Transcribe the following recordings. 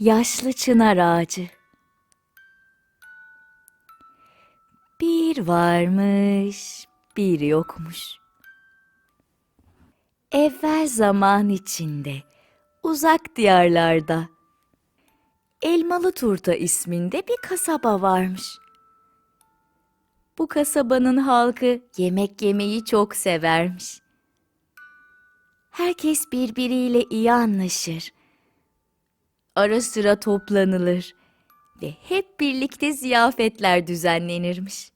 Yaşlı çınar ağacı. Bir varmış, bir yokmuş. Evvel zaman içinde, uzak diyarlarda, Elmalı Turta isminde bir kasaba varmış. Bu kasabanın halkı yemek yemeyi çok severmiş. Herkes birbiriyle iyi anlaşır. Ara sıra toplanılır ve hep birlikte ziyafetler düzenlenirmiş.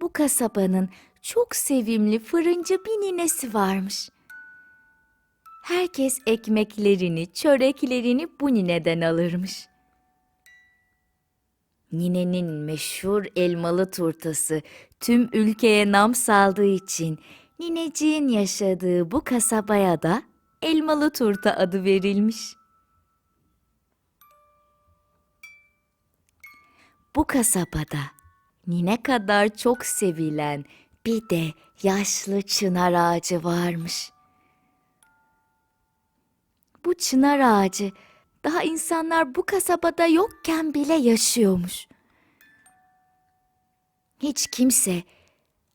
Bu kasabanın çok sevimli fırıncı bir ninesi varmış. Herkes ekmeklerini, çöreklerini bu nineden alırmış. Ninenin meşhur elmalı turtası tüm ülkeye nam saldığı için nineciğin yaşadığı bu kasabaya da elmalı turta adı verilmiş. Bu kasabada nine kadar çok sevilen bir de yaşlı çınar ağacı varmış. Bu çınar ağacı daha insanlar bu kasabada yokken bile yaşıyormuş. Hiç kimse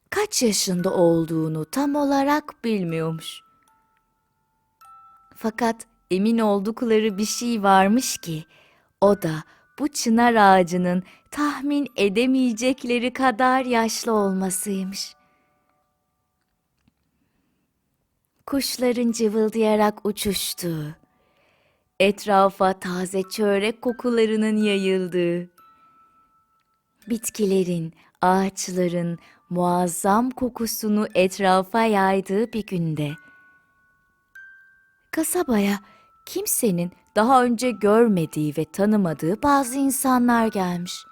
kaç yaşında olduğunu tam olarak bilmiyormuş. Fakat emin oldukları bir şey varmış ki o da bu çınar ağacının tahmin edemeyecekleri kadar yaşlı olmasıymış. Kuşların cıvıldayarak uçuştuğu, etrafa taze çörek kokularının yayıldığı, bitkilerin, ağaçların muazzam kokusunu etrafa yaydığı bir günde kasabaya kimsenin daha önce görmediği ve tanımadığı bazı insanlar gelmiş.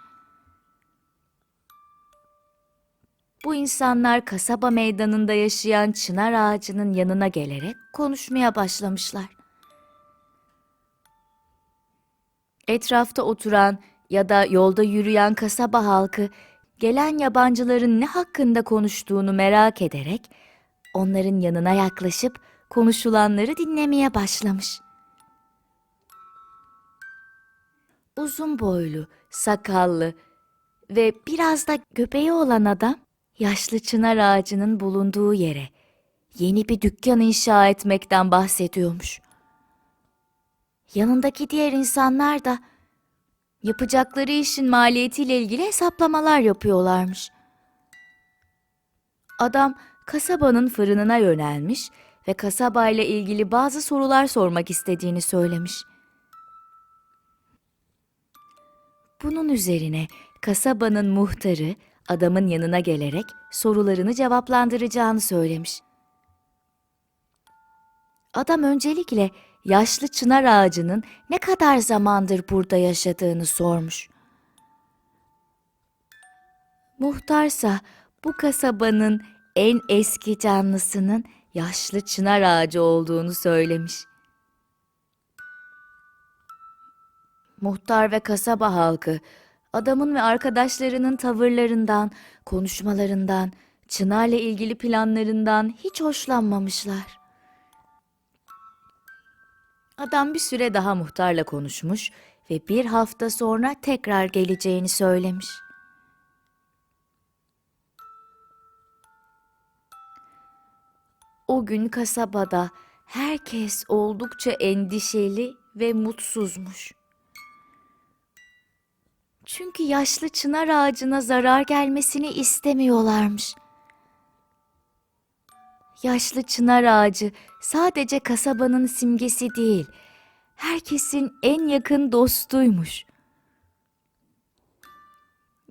Bu insanlar kasaba meydanında yaşayan çınar ağacının yanına gelerek konuşmaya başlamışlar. Etrafta oturan ya da yolda yürüyen kasaba halkı gelen yabancıların ne hakkında konuştuğunu merak ederek onların yanına yaklaşıp konuşulanları dinlemeye başlamış. Uzun boylu, sakallı ve biraz da göbeği olan adam yaşlı çınar ağacının bulunduğu yere yeni bir dükkan inşa etmekten bahsediyormuş. Yanındaki diğer insanlar da yapacakları işin maliyetiyle ilgili hesaplamalar yapıyorlarmış. Adam kasabanın fırınına yönelmiş ve kasabayla ilgili bazı sorular sormak istediğini söylemiş. Bunun üzerine kasabanın muhtarı adamın yanına gelerek sorularını cevaplandıracağını söylemiş. Adam öncelikle yaşlı çınar ağacının ne kadar zamandır burada yaşadığını sormuş. Muhtarsa bu kasabanın en eski canlısının yaşlı çınar ağacı olduğunu söylemiş. Muhtar ve kasaba halkı adamın ve arkadaşlarının tavırlarından, konuşmalarından, çınarla ilgili planlarından hiç hoşlanmamışlar. Adam bir süre daha muhtarla konuşmuş ve bir hafta sonra tekrar geleceğini söylemiş. O gün kasabada herkes oldukça endişeli ve mutsuzmuş. Çünkü yaşlı çınar ağacına zarar gelmesini istemiyorlarmış. Yaşlı çınar ağacı sadece kasabanın simgesi değil, herkesin en yakın dostuymuş.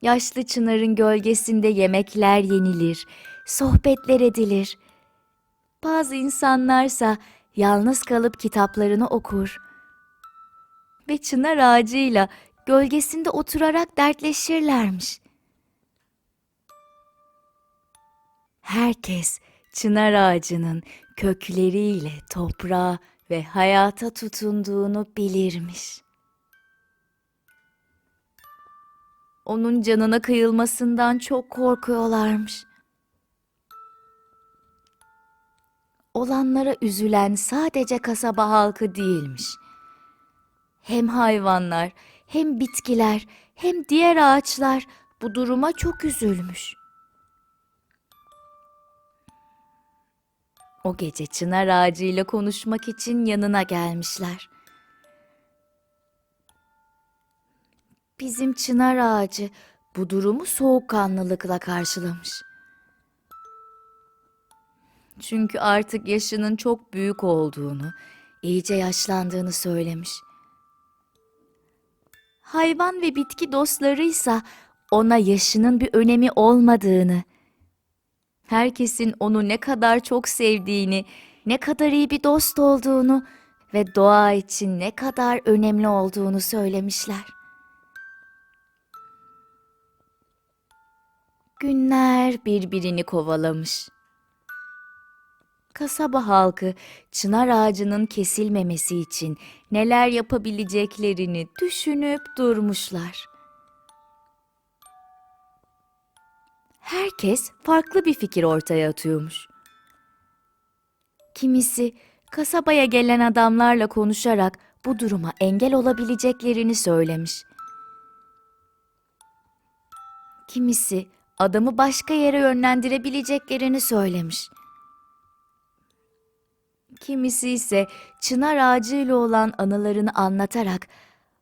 Yaşlı çınarın gölgesinde yemekler yenilir, sohbetler edilir. Bazı insanlarsa yalnız kalıp kitaplarını okur. Ve çınar ağacıyla gölgesinde oturarak dertleşirlermiş. Herkes çınar ağacının kökleriyle toprağa ve hayata tutunduğunu bilirmiş. Onun canına kıyılmasından çok korkuyorlarmış. Olanlara üzülen sadece kasaba halkı değilmiş. hem hayvanlar, hem bitkiler, hem diğer ağaçlar bu duruma çok üzülmüş. O gece çınar ağacıyla konuşmak için yanına gelmişler. Bizim çınar ağacı bu durumu soğukkanlılıkla karşılamış. Çünkü artık yaşının çok büyük olduğunu, iyice yaşlandığını söylemiş. Hayvan ve bitki dostlarıysa ona yaşının bir önemi olmadığını, herkesin onu ne kadar çok sevdiğini, ne kadar iyi bir dost olduğunu ve doğa için ne kadar önemli olduğunu söylemişler. Günler birbirini kovalamış. Kasaba halkı çınar ağacının kesilmemesi için neler yapabileceklerini düşünüp durmuşlar. Herkes farklı bir fikir ortaya atıyormuş. Kimisi kasabaya gelen adamlarla konuşarak bu duruma engel olabileceklerini söylemiş. Kimisi adamı başka yere yönlendirebileceklerini söylemiş. Kimisi ise çınar ağacıyla olan anılarını anlatarak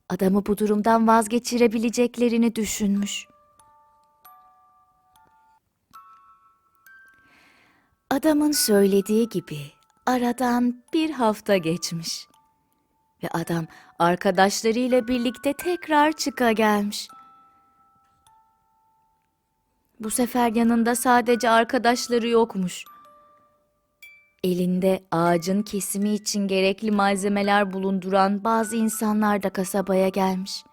adamı bu durumdan vazgeçirebileceklerini düşünmüş. Adamın söylediği gibi aradan bir hafta geçmiş ve adam arkadaşlarıyla birlikte tekrar çıka gelmiş. Bu sefer yanında sadece arkadaşları yokmuş. Elinde ağacın kesimi için gerekli malzemeler bulunduran bazı insanlar da kasabaya gelmiş.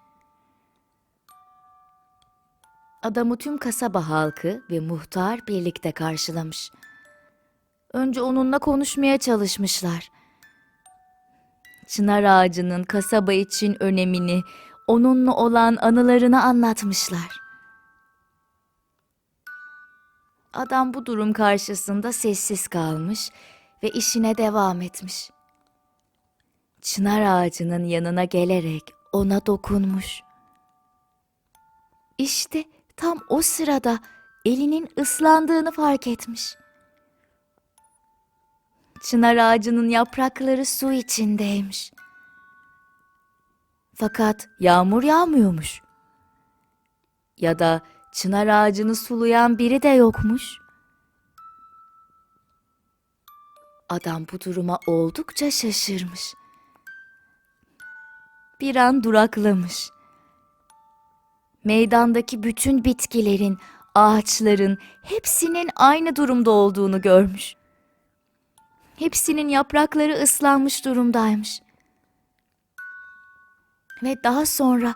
Adamı tüm kasaba halkı ve muhtar birlikte karşılamış. Önce onunla konuşmaya çalışmışlar. Çınar ağacının kasaba için önemini, onunla olan anılarını anlatmışlar. Adam bu durum karşısında sessiz kalmış ve işine devam etmiş. Çınar ağacının yanına gelerek ona dokunmuş. İşte tam o sırada elinin ıslandığını fark etmiş. Çınar ağacının yaprakları su içindeymiş. Fakat yağmur yağmıyormuş. Ya da çınar ağacını sulayan biri de yokmuş. Adam bu duruma oldukça şaşırmış. Bir an duraklamış. Meydandaki bütün bitkilerin, ağaçların hepsinin aynı durumda olduğunu görmüş. Hepsinin yaprakları ıslanmış durumdaymış. Ve daha sonra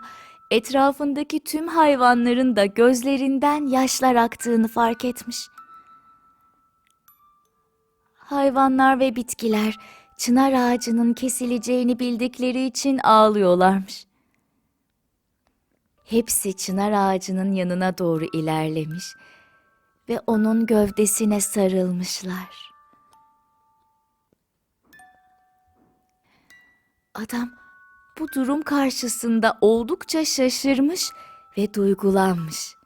etrafındaki tüm hayvanların da gözlerinden yaşlar aktığını fark etmiş. Hayvanlar ve bitkiler çınar ağacının kesileceğini bildikleri için ağlıyorlarmış. Hepsi çınar ağacının yanına doğru ilerlemiş ve onun gövdesine sarılmışlar. Adam bu durum karşısında oldukça şaşırmış ve duygulanmış.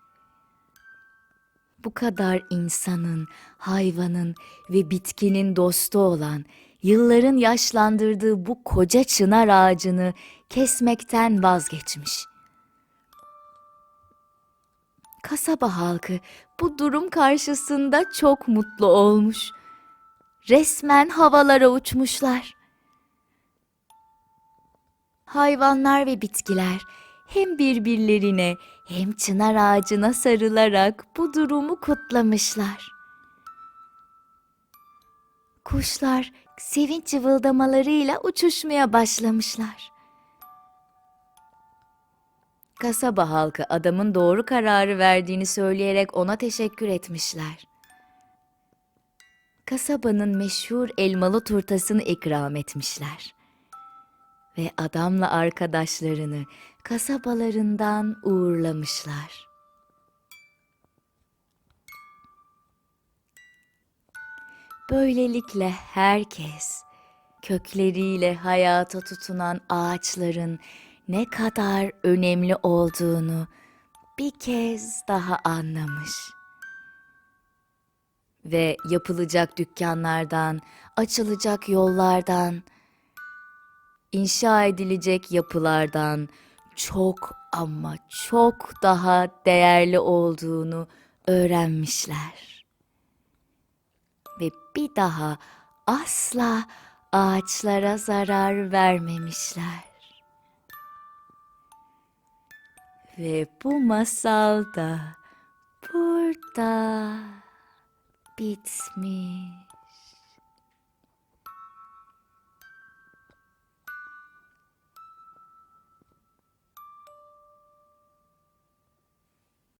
Bu kadar insanın, hayvanın ve bitkinin dostu olan, yılların yaşlandırdığı bu koca çınar ağacını kesmekten vazgeçmiş. Kasaba halkı bu durum karşısında çok mutlu olmuş. Resmen havalara uçmuşlar hayvanlar ve bitkiler hem birbirlerine hem çınar ağacına sarılarak bu durumu kutlamışlar. Kuşlar sevinç cıvıldamalarıyla uçuşmaya başlamışlar. Kasaba halkı adamın doğru kararı verdiğini söyleyerek ona teşekkür etmişler. Kasabanın meşhur elmalı turtasını ikram etmişler ve adamla arkadaşlarını kasabalarından uğurlamışlar. Böylelikle herkes kökleriyle hayata tutunan ağaçların ne kadar önemli olduğunu bir kez daha anlamış. Ve yapılacak dükkanlardan, açılacak yollardan, inşa edilecek yapılardan çok ama çok daha değerli olduğunu öğrenmişler. Ve bir daha asla ağaçlara zarar vermemişler. Ve bu masal da burada bitmiş.